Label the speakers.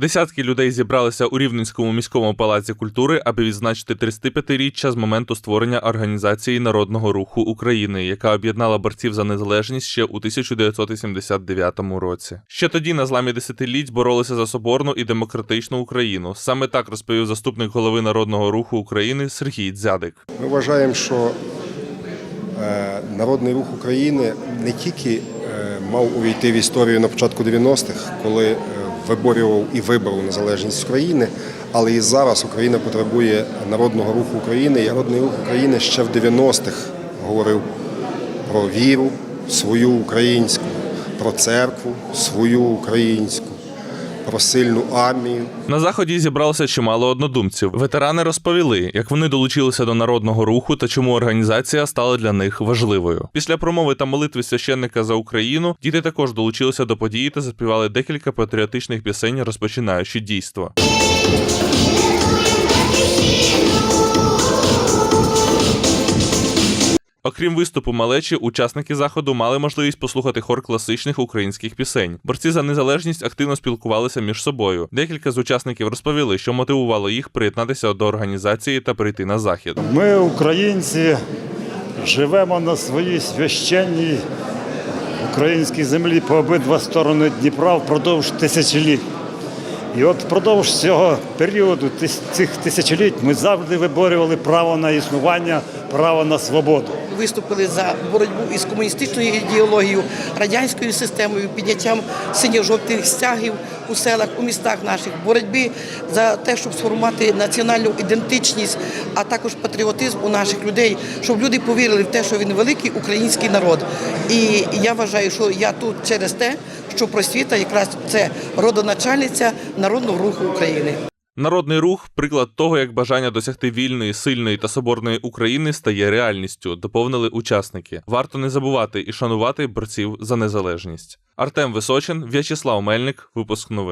Speaker 1: Десятки людей зібралися у Рівненському міському палаці культури, аби відзначити 35-річчя з моменту створення організації народного руху України, яка об'єднала борців за незалежність ще у 1979 році. Ще тоді на зламі десятиліть боролися за соборну і демократичну Україну. Саме так розповів заступник голови народного руху України Сергій Дзядик.
Speaker 2: Ми вважаємо, що е, Народний рух України не тільки е, мав увійти в історію на початку 90-х, коли е, виборював і виборов незалежність України, але і зараз Україна потребує народного руху України. І Народний рух України ще в 90-х говорив про віру свою українську, про церкву свою українську, про сильну армію.
Speaker 1: На заході зібралося чимало однодумців. Ветерани розповіли, як вони долучилися до народного руху та чому організація стала для них важливою. Після промови та молитви священника за Україну діти також долучилися до події та заспівали декілька патріотичних пісень, розпочинаючи дійство. Окрім виступу малечі, учасники заходу мали можливість послухати хор класичних українських пісень. Борці за незалежність активно спілкувалися між собою. Декілька з учасників розповіли, що мотивувало їх приєднатися до організації та прийти на захід.
Speaker 3: Ми, українці, живемо на своїй священній українській землі по обидва сторони Дніпра впродовж тисячоліть. І от впродовж цього періоду, цих тисячоліть, ми завжди виборювали право на існування, право на свободу.
Speaker 4: Виступили за боротьбу із комуністичною ідеологією, радянською системою, підняттям синьо-жовтих стягів у селах, у містах наших, боротьби за те, щоб сформувати національну ідентичність, а також патріотизм у наших людей, щоб люди повірили в те, що він великий український народ. І я вважаю, що я тут через те, що просвіта якраз це родоначальниця народного руху України.
Speaker 1: Народний рух приклад того, як бажання досягти вільної, сильної та соборної України стає реальністю, доповнили учасники. Варто не забувати і шанувати борців за незалежність. Артем Височин, В'ячеслав Мельник, випуск новин.